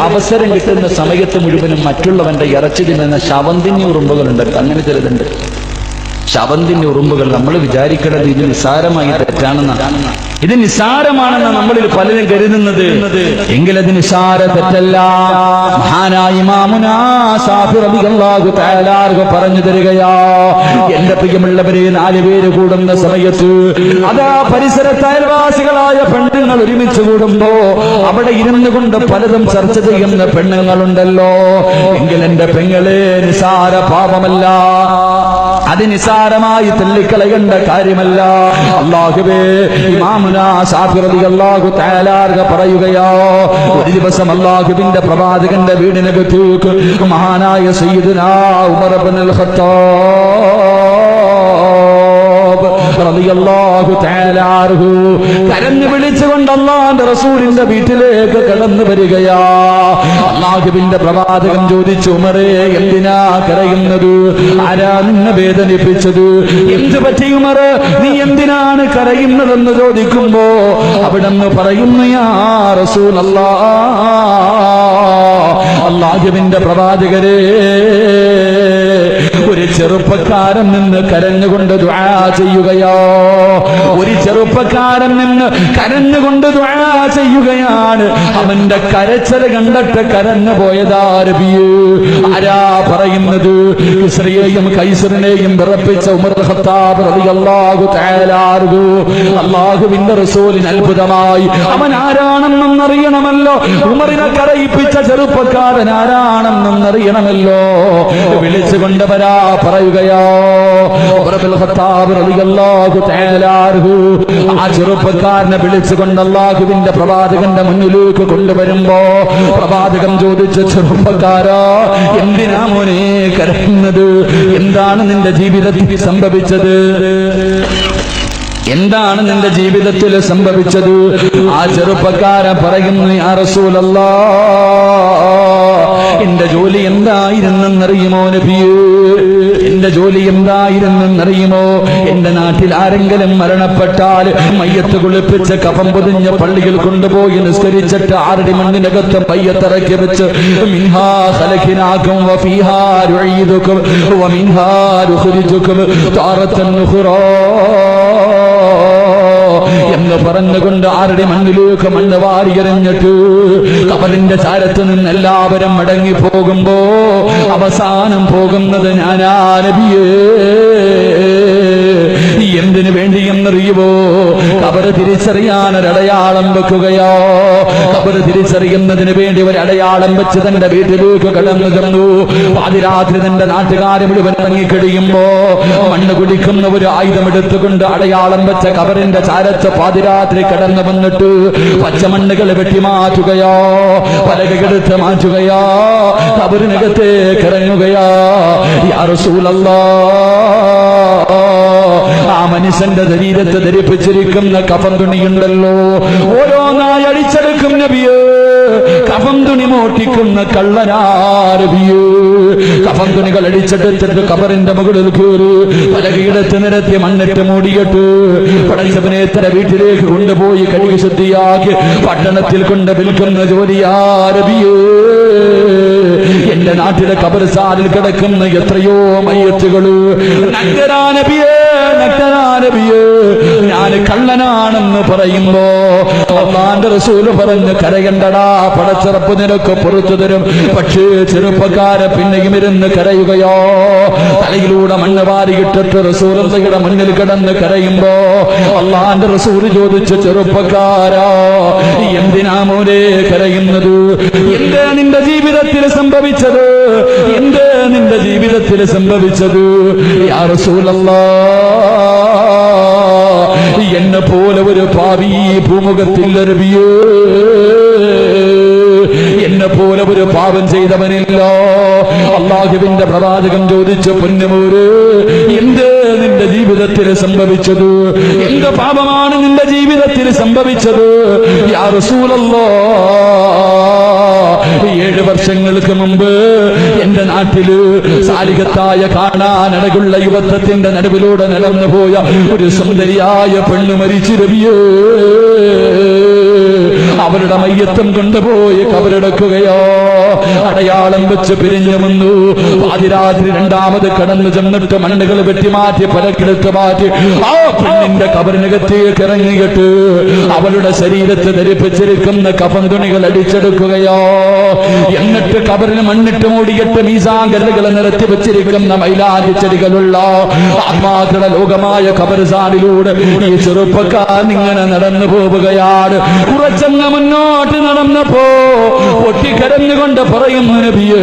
അവസരം കിട്ടുന്ന സമയത്ത് മുഴുവനും മറ്റുള്ളവന്റെ ഇറച്ചി തിന്നുന്ന ശവന്തിന്യ ഉറുമ്പുകളുണ്ട്. അങ്ങനെ ചിലതുണ്ട്. ശവന്തിന്റെ ഉറുമ്പുകൾ നമ്മൾ വിചാരിക്കണത് ഇത് നിസ്സാരമായി തെറ്റാണെന്നാണ് ഇത് നിസ്സാരമാണെന്ന് നമ്മളിൽ പലരും കരുതുന്നത്. എങ്കിൽ അത് നിസ്സാര തെറ്റല്ല. മഹാനായി പറഞ്ഞു തരികയാ. എന്റെ പ്രിയമുള്ളവരെ നാല് പേര് കൂടുന്ന സമയത്ത് അതാ പരിസരത്തെ അയൽവാസികളായ പെണ്ണുങ്ങൾ ഒരുമിച്ച് കൂടുമ്പോ അവിടെ ഇരുന്നു കൊണ്ട് പലതും ചർച്ച ചെയ്യുന്ന പെണ്ണുങ്ങളുണ്ടല്ലോ. എങ്കിൽ എന്റെ പെങ്ങളെ നിസാര പാപമല്ല. അത് നിസാരമായി തള്ളിക്കളയേണ്ട കാര്യമല്ല. അള്ളാഹുവേ ഇമാമുനാ റളിയല്ലാഹു തആല ആർക്ക് പറയുകയോ ഒരു ദിവസം അള്ളാഹുവിന്റെ പ്രവാചകന്റെ വീടിനകത്തേക്ക് മഹാനായ സയ്യിദുനാ ഉമർ ഇബ്നുൽ ഖത്താബ് കരഞ്ഞു വിളിച്ചുകൊണ്ട് അള്ളാന്റെ റസൂലിന്റെ വീട്ടിലേക്ക് കടന്നു വരികയാ. അള്ളാഹുവിന്റെ പ്രവാചകൻ ചോദിച്ചു ഉമറേ എന്തിനാ കരയുന്നത്? ആരാ നിന്നെ വേദനിപ്പിച്ചത്? എന്ത് പറ്റി നീ എന്തിനാണ് കരയുന്നതെന്ന് ചോദിക്കുമ്പോ അവിടെന്ന് പറയുന്നു യാ റസൂൽ അള്ളാഹുവിന്റെ പ്രവാചകരെ ഒരു ചെറുപ്പക്കാരൻ നിന്ന് കരഞ്ഞുകൊണ്ട് ചെയ്യുകയോ? ഒരു ചെറുപ്പക്കാരൻ നിന്ന് കരഞ്ഞുകൊണ്ട് ചെയ്യുകയാണ്. അവന്റെ കരച്ചൽ കണ്ടിട്ട് കരഞ്ഞു പോയതാരബിയ് ആരാ പറയുന്നത്? ഇസ്രയേയും കൈസറിനെയും വിറപ്പിച്ച ഉമർ ഖത്താബ് റളിയല്ലാഹു തആല അൻഹു. അല്ലാഹുവിന്റെ അത്ഭുതമായി. അവൻ ആരാണെന്നും അറിയണമല്ലോ ഉമറിനെ കരയിപ്പിച്ച ചെറുപ്പക്കാരൻ ആരാണെന്നും അറിയണമല്ലോ വിളിച്ചുകൊണ്ട് വരാ പറയുകയോ. ആ ചെറുപ്പക്കാരനെ വിളിച്ചുകൊണ്ട് അല്ലാഹുവിന്റെ പ്രവാചകന്റെ മുന്നിലേക്ക് കൊണ്ടുവരുമ്പോ പ്രവാചകൻ ചോദിച്ച ചെറുപ്പക്കാരാ എന്തിനാ മോനെ കരയുന്നത്? എന്താണ് നിന്റെ ജീവിതത്തിൽ സംഭവിച്ചത്? എന്താണ് നിന്റെ ജീവിതത്തിൽ സംഭവിച്ചത്? ആ ചെറുപ്പക്കാരൻ പറയുന്നു യാ റസൂലല്ലാ എന്റെ ജോലി എന്തായിരുന്നെന്നറിയുമോ നബിയേ? എന്റെ ജോലി എന്തായിരുന്നെന്നറിയുമോ? എന്റെ നാട്ടിൽ ആരെങ്കിലും മരണപ്പെട്ടാൽ മയ്യത്ത് കുളിപ്പിച്ച് കഫം പൊതിഞ്ഞ പള്ളിയിൽ കൊണ്ടുപോയി നിസ്കരിച്ചിട്ട് ആരുടെ മണ്ണിനകത്ത് മയ്യത്തിറക്കി വെച്ച് മിൻഹാ എന്ന് പറഞ്ഞുകൊണ്ട് ആരുടെ മണ്ണിലേക്ക് മണ്ണ് വാരിയെറിഞ്ഞിട്ട് കബറിന്റെ ചാരത്ത് നിന്ന് എല്ലാവരും മടങ്ങി പോകുമ്പോ അവസാനം പോകുന്നത് ഞാനാ നബിയേ. എന്തിനു വേണ്ടിയെന്നറിയുവോ? കബറ് തിരിച്ചറിയാൻ ഒരടയാളം വെക്കുകയോ? കബറ് തിരിച്ചറിയുന്നതിന് വേണ്ടി ഒരു അടയാളം വെച്ച് തന്റെ വീട്ടിലേക്ക് കടന്നു ചെന്നു. പാതിരാത്രി തന്റെ നാട്ടുകാരെ മുഴുവൻ ഇറങ്ങിക്കഴിയുമ്പോ മണ്ണ് കുടിക്കുന്ന ഒരു ആയുധം എടുത്തുകൊണ്ട് അടയാളം വെച്ച കബറിന്റെ ചാരച്ച പാതിരാത്രി കടന്നു വന്നിട്ട് പച്ചമണ്ണുകൾ വെട്ടിമാറ്റുകയോ പലകെടുത്ത് മാറ്റുകയോ കബറിനകത്തേക്ക് ഇറങ്ങുകയോ. യാ റസൂലല്ലാ. ആ മനുഷ്യന്റെ ശരീരത്തെ ധരിപ്പിച്ചിരിക്കുന്ന കഫം തുണിയുണ്ടല്ലോ. ഓരോന്നായി അടിച്ചെടുക്കും നബിയേ. കഫം തുണി മോട്ടിക്കുന്ന കള്ളനാരബിയേ കഫം തുണികൾ അടിച്ചെടുത്തിട്ട് കബറിന്റെ മുകളിൽ കയറി പലകീടത്ത് നിരത്തി മണ്ണിട്ട് മൂടിയിട്ട് പടച്ചവനെ തര വീട്ടിലേക്ക് കൊണ്ടുപോയി കഴുകി ശുദ്ധിയാക്കി പട്ടണത്തിൽ കൊണ്ട് വിൽക്കുന്ന ജോലിയാരബിയേ എന്റെ നാട്ടിലെ കബർസാലിൽ കിടക്കുന്ന എത്രയോ മയ്യത്തുകൾ. നഗരാനബിയേ നഗരാനബിയേ ഞാൻ കള്ളനാണെന്ന് പറയുമ്പോ അള്ളാന്റെ റസൂൽ പറഞ്ഞ് കരയണ്ടടാ പടച്ചിറപ്പ് നിനക്ക് പുറത്തു തരും. പക്ഷേ ചെറുപ്പക്കാര പിന്നെയും ഇരുന്ന് കരയുകയോ? തലയിലൂടെ മണ്ണ് വാരിയിട്ടിട്ട് റസൂലയുടെ മുന്നിൽ കിടന്ന് കരയുമ്പോ അള്ളാന്റെ റസൂൽ ചോദിച്ചു ചെറുപ്പക്കാരാ എന്തിനാ മോനെ കരയുന്നത്? എന്തേ നിന്റെ ജീവിതത്തിൽ സംഭവിച്ചത്? എന്തേ നിന്റെ ജീവിതത്തിൽ സംഭവിച്ചത്? യാ റസൂലല്ലാ എന്നെ പോലെ ഒരു പാവി ഭൂമുഖത്തിൽ അരബിയേ എന്നെ പോലെ ഒരു പാപം ചെയ്തവനില്ല. അള്ളാഹുവിന്റെ പ്രവാചകൻ ചോദിച്ച പൊന്നുമൂര് എന്ത് നിന്റെ ജീവിതത്തിൽ സംഭവിച്ചത്? എന്ത് പാപമാണ് നിന്റെ ജീവിതത്തിൽ സംഭവിച്ചത്? യാ റസൂലല്ലോ. ഏഴ് വർഷങ്ങൾക്ക് മുമ്പ് എന്റെ നാട്ടിൽ സാലികത്തായ കാണാനടകുള്ള യുവത്വത്തിന്റെ നടുവിലൂടെ നടന്നു പോയ ഒരു സുന്ദരിയായ പെണ്ണ് മരിച്ചു രവിയേ അവരുടെ മയ്യത്തം കൊണ്ടുപോയി കബറടക്കുകയോ അടയാളം വെച്ച് പിരിഞ്ഞു വന്നു പാതിരാത്രി രണ്ടാമത് കടന്നു ചെന്നിട്ട് മണ്ണുകൾ വെട്ടിമാറ്റി പലക്കെടുത്ത് മാറ്റി ആ പെണ്ണിന്റെ കബറിനകത്തേക്ക് ഇറങ്ങിയിട്ട് അവളുടെ ശരീരത്തെ ധരിപ്പിച്ചിരിക്കുന്ന കഫൻ തുണികൾ അടിച്ചെടുക്കുകയോ എന്നിട്ട് കബറിന് മണ്ണിട്ട് മൂടിയിട്ട് മീസാങ്കല്ലുകൾ നിരത്തി വെച്ചിരിക്കുന്ന മൈലാഞ്ചി ചെടികളുള്ള ആത്മാക്കളുടെ ലോകമായ കബർസാടിലൂടെ ഈ ചെറുപ്പക്കാർ ഇങ്ങനെ നടന്നു പോവുകയാണ്. കുറച്ചങ്ങ് മുന്നോട്ട് നടന്നപ്പോ പൊട്ടിക്കരഞ്ഞുകൊണ്ട് പറയുന്നു നബിയേ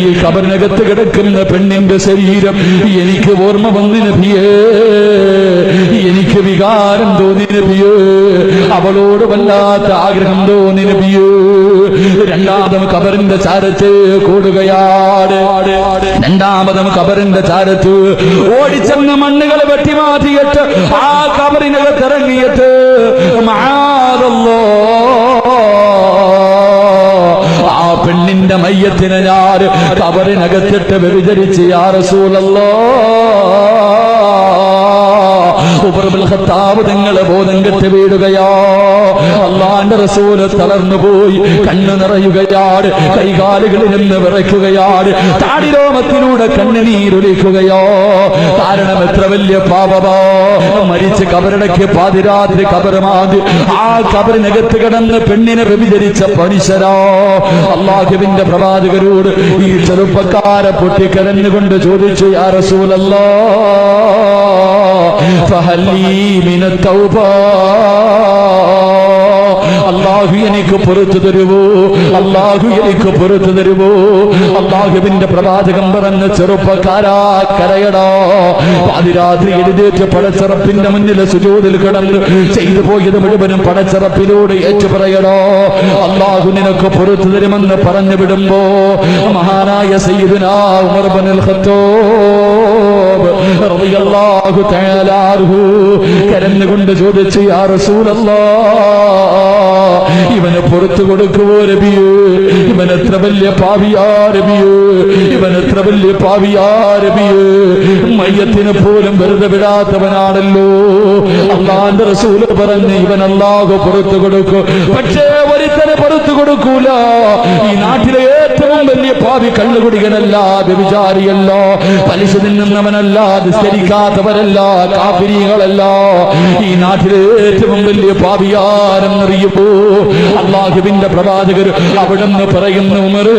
ഈ കബറിനകത്ത് കിടക്കുന്ന പെണ്ണിന്റെ ശരീരം എനിക്ക് ഓർമ്മ വന്നു നബിയേ. എനിക്ക് വികാരം തോന്നി നബിയേ. അവളോട് വല്ലാത്ത ആഗ്രഹം തോന്നി നബിയേ. രണ്ടാമതും കബറിന്റെ ചാരത്ത് കൂടുകയാണ്. രണ്ടാമതും കബറിന്റെ ചാരത്ത് ഓടിച്ചെന്ന് മണ്ണുകൾ വെട്ടിമാറ്റിയിട്ട് ആ കബറിനകത്ത് ഇറങ്ങിയിട്ട് മാറല്ലോ ആ പെണ്ണിന്റെ മയ്യത്തിനെ ഞാൻ കബറിനകത്തിട്ട് വ്യഭിചരിച്ച് യാ റസൂലല്ലോ. ഖത്താബ് നിങ്ങളെ ബോധം കെട്ട് വീടുകയാ അള്ളാന്റെ റസൂൽ തളർന്നു പോയി കണ്ണു നിറയുകയാണ് കൈകാലുകളിൽ നിന്ന് വിറയ്ക്കുകയാണ് താടിരോമത്തിലൂടെ കണ്ണുനീരൊലിക്കുകയോ. കാരണം എത്ര വലിയ പാപമോ. മരിച്ച് കബറടക്കി പാതിരാത്രി കബറുമാതി ആ കബറിനകത്ത് കിടന്ന് പെണ്ണിനെ വ്യഭിചരിച്ച പണിശരോ അള്ളാഹുവിന്റെ പ്രവാചകരോട് ഈ ചെറുപ്പക്കാരെ പൊട്ടിക്കരഞ്ഞുകൊണ്ട് ചോദിച്ചു യാ റസൂലല്ലോ അള്ളാഹു എനിക്ക് പുറത്തു തരുവോ? അള്ളാഹു എനിക്ക് പുറത്തു തരുവോ? അള്ളാഹുവിന്റെ പ്രവാചകം പറഞ്ഞ ചെറുപ്പക്കാരാ കരയടോ. പാതിരാത്രി എഴുതേറ്റ് പടച്ചിറപ്പിന്റെ മുന്നിൽ സുജോതിൽ കിടന്ന് ചെയ്തു പോയത് മുഴുവനും പടച്ചിറപ്പിലൂടെ ഏറ്റു പറയടോ. അള്ളാഹു നിനക്ക് പുറത്തു തരുമെന്ന് പറഞ്ഞു വിടുമ്പോ മഹാനായ സയ്യിദുനാ ഉമർ ബിനുൽ കരഞ്ഞുകൊണ്ട് ചോദിച്ചു യാ റസൂലല്ലാഹ് ഇവന് പുറത്തു കൊടുക്കുവോ രബിയേ ഇവൻ എത്ര വലിയ പാവിയാ രബിയേ ഇവൻ എത്ര വലിയ പാവിയാ രബിയേ മയ്യത്തിന് പോലും വെറുതെ വിടാത്തവനാണല്ലോ. അള്ളാന്റെ റസൂൽ പറഞ്ഞ് ഇവൻ അല്ലാഹു പുറത്തു കൊടുക്കും. പക്ഷേ ഒരുത്തനെ പുറത്തു കൊടുക്കൂല. ഈ നാട്ടിലെ ഏറ്റവും വലിയ പാവി കള്ളുകുടികനല്ല വിചാരിയല്ലോ പലിശ നിന്നവനല്ലാതെ നിസ്കരിക്കാത്തവരല്ല കാപിരികളല്ല ഈ നാട്ടിലെ ഏറ്റവും വലിയ പാവിയാരെന്നറിയുമ്പോ അള്ളാഹുവിന്റെ പ്രവാചകർ അവിടെ നിന്ന് പറയുന്നു ഉമറ്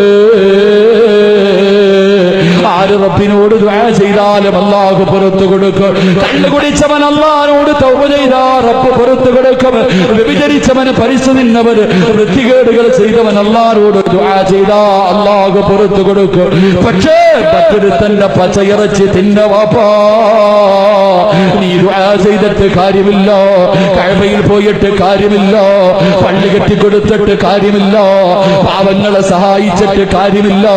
ആര് റബ്ബിനോട് ദുആ ചെയ്താലും അള്ളാഹു പുറത്തു കൊടുക്കും. കള്ളു കുടിച്ചവൻ അള്ളാഹിനോട് തൗബ ചെയ്താ റബ്ബ് പുറത്തു കൊടുക്കും. വ്യഭിചരിച്ചവന് പരിശു നിന്നവന് വൃത്തികേടുകൾ ചെയ്തവൻ അള്ളാഹിനോട് ദുആ ചെയ്താ അള്ളാഹു പുറത്തു കൊടുക്കും. പക്ഷേ പത്തിരുത്തന്റെ പച്ചയിറച്ചി തിന്ന വാപ്പാ നീ ചെയ്തിട്ട് കാര്യമില്ല. കഴവയിൽ പോയിട്ട് കാര്യമില്ല. പള്ളി കെട്ടിക്കൊടുത്തിട്ട് കാര്യമില്ല. പാവങ്ങളെ സഹായിച്ചിട്ട് കാര്യമില്ല.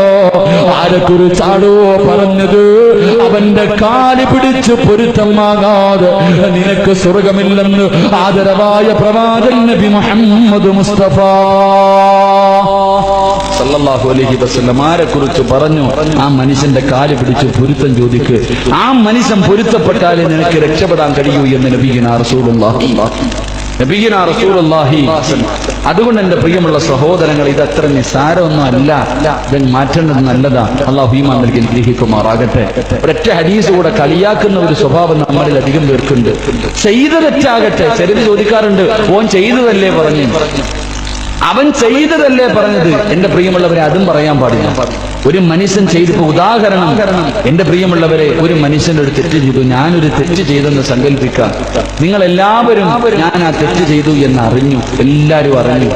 ആരെക്കുറിച്ചാണോ പറഞ്ഞത്? അവന്റെ കാൽ പിടിച്ച് പൊരുത്തമാകാതെ നിനക്ക് സ്വർഗമില്ലെന്ന് ആദരവായ പ്രവാചൻ നബി മുഹമ്മദ് മുസ്തഫ. സല്ലല്ലാഹു അലൈഹി വസല്ലം ആരെ കുറിച്ച് പറഞ്ഞു? ആ മനുഷ്യന്റെ കാൽ പിടിച്ച് പൊരുത്തം ചോദിക്ക്. ആ മനുഷ്യൻ പൊരുത്തപ്പെട്ടാലേ നിനക്ക് രക്ഷപ്പെടാൻ കഴിയൂ എന്ന് നബീന റസൂലുള്ളാഹി. നബീന റസൂലുള്ളാഹി. അതുകൊണ്ട് എന്റെ പ്രിയമുള്ള സഹോദരങ്ങൾ ഇത് അത്ര നിസ്സാരമൊന്നും അല്ല. ഇത് മാറ്റേണ്ടത് നല്ലതാ. അള്ളാഹു ഈമാൻ നൽകി ഗ്രഹിക്കുമാറാകട്ടെ ഒരൊറ്റ ഹദീസ് കൂടെ കളിയാക്കുന്ന ഒരു സ്വഭാവം നമ്മളിൽ അധികം പേർക്കുണ്ട്. ചെയ്ത തെറ്റാകട്ടെ ചെറുത് ചോദിക്കാറുണ്ട് ഓൻ ചെയ്തതല്ലേ? പറഞ്ഞു. അവൻ ചെയ്തതല്ലേ പറഞ്ഞത്? എന്റെ പ്രിയമുള്ളവരെ അതും പറയാൻ പാടില്ല. ഒരു മനുഷ്യൻ ചെയ്തിപ്പോ ഉദാഹരണം. എന്റെ പ്രിയമുള്ളവരെ ഒരു മനുഷ്യൻ ഒരു തെറ്റ് ചെയ്തു. ഞാനൊരു തെറ്റ് ചെയ്തെന്ന് സങ്കല്പിക്കാം. നിങ്ങൾ എല്ലാവരും ഞാൻ ആ തെറ്റ് ചെയ്തു എന്ന് അറിഞ്ഞു എല്ലാരും അറിഞ്ഞു.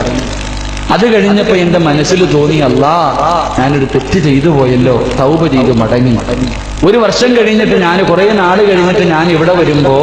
അത് കഴിഞ്ഞപ്പോ എന്റെ മനസ്സിൽ തോന്നി അല്ലാ ഞാനൊരു തെറ്റ് ചെയ്തു പോയല്ലോ. തൗപ ചെയ്തു മടങ്ങി. ഒരു വർഷം കഴിഞ്ഞിട്ട് ഞാൻ കുറെ നാൾ കഴിഞ്ഞിട്ട് ഞാൻ ഇവിടെ വരുമ്പോ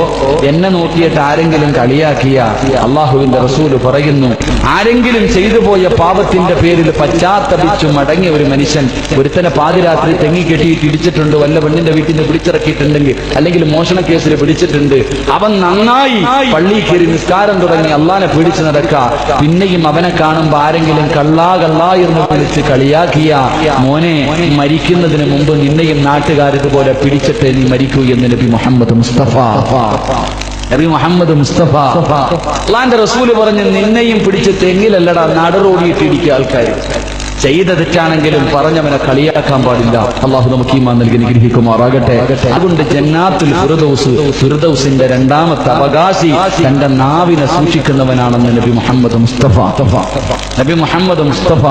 എന്നെ നോക്കിയിട്ട് ആരെങ്കിലും കളിയാക്കിയ അള്ളാഹുവിന്റെ റസൂൽ പറയുന്നു ആരെങ്കിലും ചെയ്തു പോയ പാപത്തിന്റെ പേരിൽ പശ്ചാത്തപിച്ചു മടങ്ങിയ ഒരു മനുഷ്യൻ ഒരുത്തനെ പാതിരാത്രി തെങ്ങി കെട്ടിയിട്ട് ഇടിച്ചിട്ടുണ്ട് വല്ല പെണ്ണിന്റെ വീട്ടിൽ നിന്ന് പിടിച്ചിറക്കിയിട്ടുണ്ടെങ്കിൽ അല്ലെങ്കിൽ മോഷണ കേസിൽ പിടിച്ചിട്ടുണ്ട് അവൻ നന്നായി പള്ളി കയറി നിസ്കാരം തുടങ്ങി അള്ളാനെ പിടിച്ചു നടക്ക പിന്നെയും അവനെ കാണുമ്പോ ആരെങ്കിലും കള്ളാ കള്ളാ എന്ന് വിളിച്ച് കളിയാക്കിയ മോനെ മരിക്കുന്നതിന് മുമ്പ് നിന്നെയും നാട്ടുകാരിതുപോലെ പിടിച്ചിട്ട് നീ മരിക്കൂ എന്ന് നബി മുഹമ്മദ് മുസ്തഫ. നബി മുഹമ്മദ് മുസ്തഫ. അള്ളാന്റെ റസൂൽ പറഞ്ഞ് നിന്നെയും പിടിച്ച് തെങ്ങിലല്ലടാ നടറോടിയിട്ട് ഇടിക്കുക ആൾക്കാർ ചെയ്ത തെറ്റാണെങ്കിലും പറഞ്ഞവനെ കളിയാക്കാൻ പാടില്ല. അള്ളാഹു നമുക്ക് ഈമാൻ നൽകി നിഗ്രഹിക്കുമാറാകട്ടെ അതുകൊണ്ട് ജന്നാത്തുൽ ഫിർദൗസ് ഫിർദൗസിന്റെ രണ്ടാമത്തെ അവകാശി തന്റെ നാവിനെ സൂക്ഷിക്കുന്നവനാണെന്ന് നബി മുഹമ്മദ് മുസ്തഫ. നബി മുഹമ്മദ് മുസ്തഫ